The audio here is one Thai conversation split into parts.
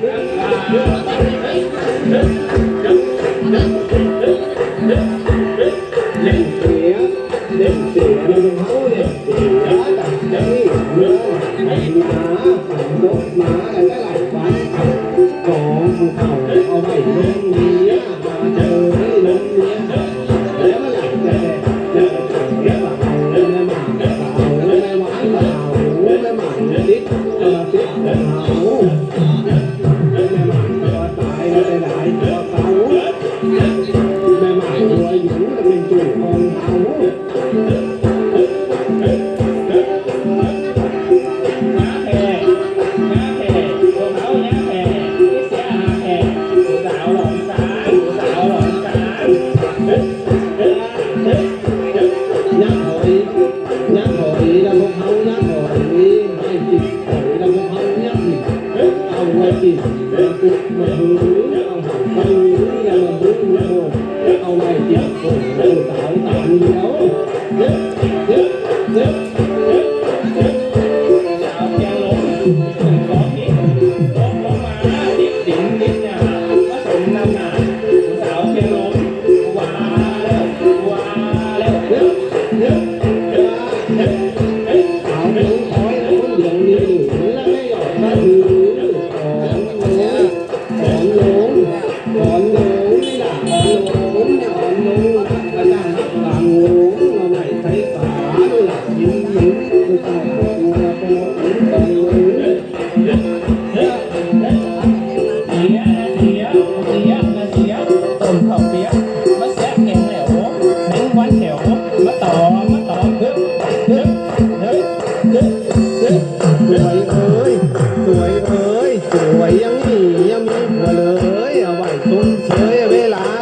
Hey, hey, hey, hey. minha mãe.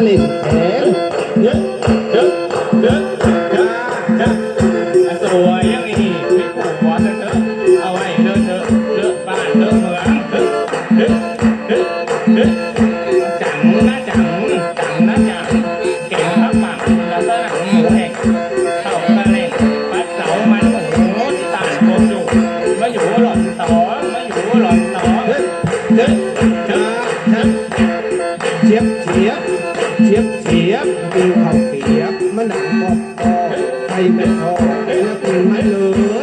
เลิตแหงเยอะเยอะเยอะเยอะเยอะสวยยังอีกไม่ปวดหัวเถอะเอาไว้เถอะเถอะเถอะบ้านเถอะเมืองเถอะเถอะเถอะเถอะจังนะจังจังนะจังเก่งครับปังแล้วก็หนังหมูแหก แม่พอไอ้ละตื่ไม่เล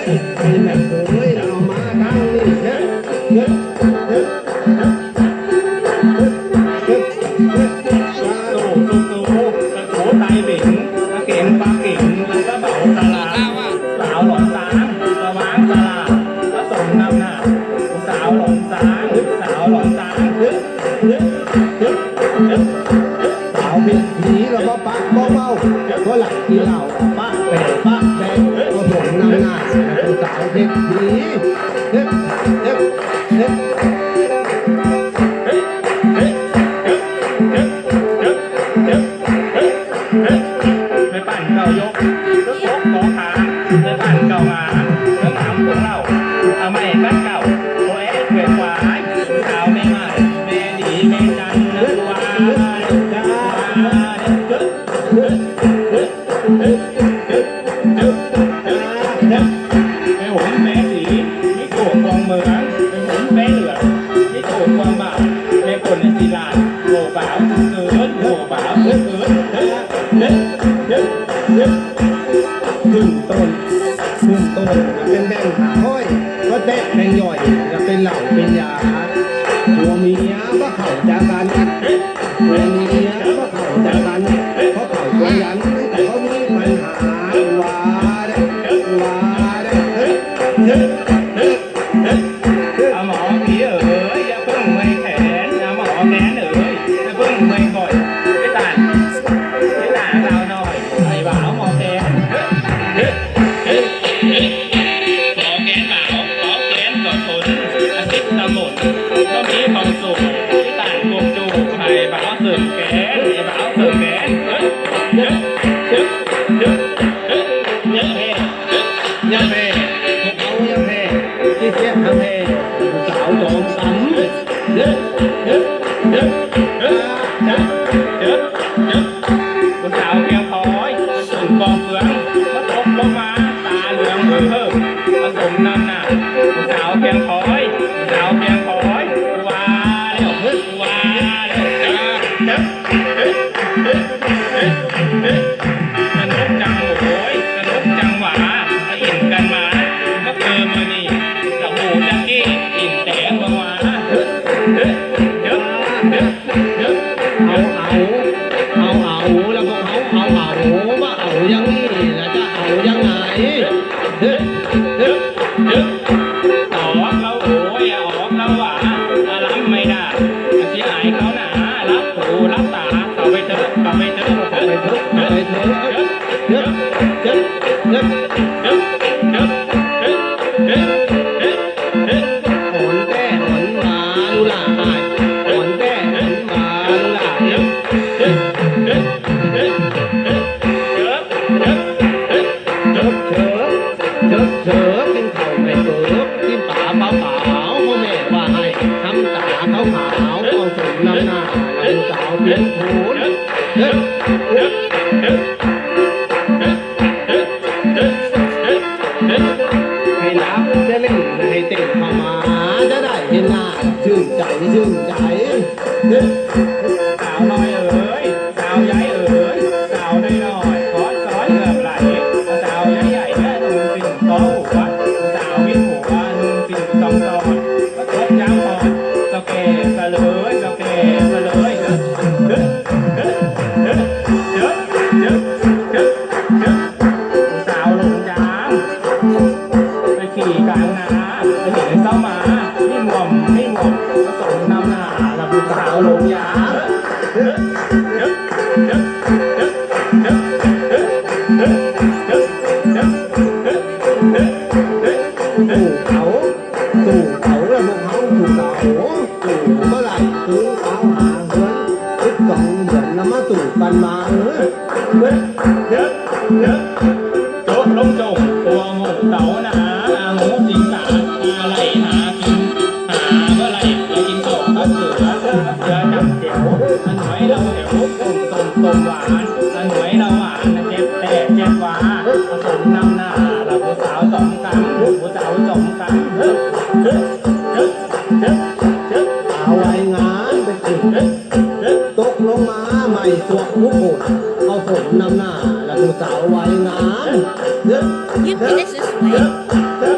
ยไอแม่เอ้ยเรามาดังยเฮ้ยเฮ้ยเฮ้ยเฮ้ยชาโอ้ตุ๊กตุ๊กตะโขไตเหงตะเก่งปาก่งแล้วก็เบาตลาดสาวหลงสางกรวางตลาดผสมนำหน้าสาวหลงสางสาวหลงสางเฮ้ย ดหัวป่าเอิดเอิดเอิดเอิดเอิดเอิดขึ้นต้นขึ้นต้นเป็นแบ่งหาห้อยก็แตะแบ่งย่อยจะเป็นเหล่าเป็นยา Yeah. ให้รับจะเล่นให้เต็มพข้ามาจะได้เห็นหน้าจึ้นใจจึ้นใจาหาเงินคิดกองเหมือนน้ำมาสู่ปันมาเอ้ยเฮ้ยเฮ้ยเฮ้ยจ๊กลงโจงกตัวงูเต่าหนาหมูสิงสาอะไรหากินหาเมื่อไรจะกินโจ๊ก็เสือเสือดำเขียวอันไหนเราเหวต้มต้มต้มหวาน สาวว่ายน้ยิ้มให้ได้สวย